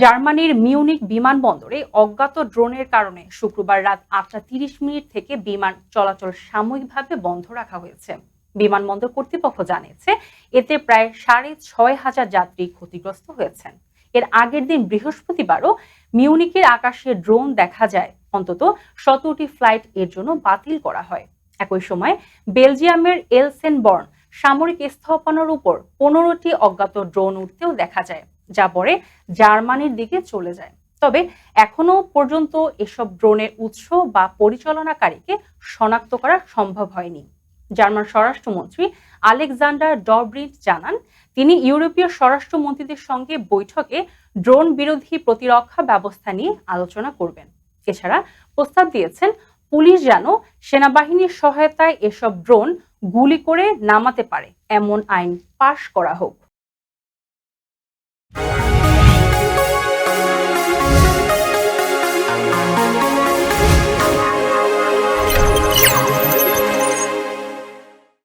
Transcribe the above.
জার্মানির মিউনিক বিমানবন্দরে অজ্ঞাত ড্রোনের কারণে শুক্রবার রাত আটটা তিরিশ মিনিট থেকে বিমান চলাচল সাময়িকভাবে বন্ধ রাখা হয়েছে। বিমানবন্দর কর্তৃপক্ষ জানিয়েছে, এতে প্রায় সাড়ে ছয় হাজার যাত্রী ক্ষতিগ্রস্ত হয়েছেন। এর আগের দিন বৃহস্পতিবারও মিউনিকের আকাশে ড্রোন দেখা যায়। অন্তত সতেরোটি ফ্লাইট এর জন্য বাতিল করা হয়। একই সময় বেলজিয়ামের এলসেনবর্ন সামরিক স্থাপনার উপর পনেরোটি অজ্ঞাত ড্রোন উঠতেও দেখা যায়। যা পরে জার্মানির দিকে চলে যায়। তবে এখনও পর্যন্ত এসব ড্রোনের উৎস বা পরিচালনাকারীকে শনাক্ত করা সম্ভব হয়নি। জার্মান স্বরাষ্ট্রমন্ত্রী আলেকজান্ডার ডরব্রিট জানান, তিনি ইউরোপীয় স্বরাষ্ট্রমন্ত্রীদের সঙ্গে বৈঠকে ড্রোন বিরোধী প্রতিরক্ষা ব্যবস্থা নিয়ে আলোচনা করবেন। এছাড়া প্রস্তাব দিয়েছেন, পুলিশ যেন সেনাবাহিনীর সহায়তায় এসব ড্রোন গুলি করে নামাতে পারে, এমন আইন পাশ করা হোক।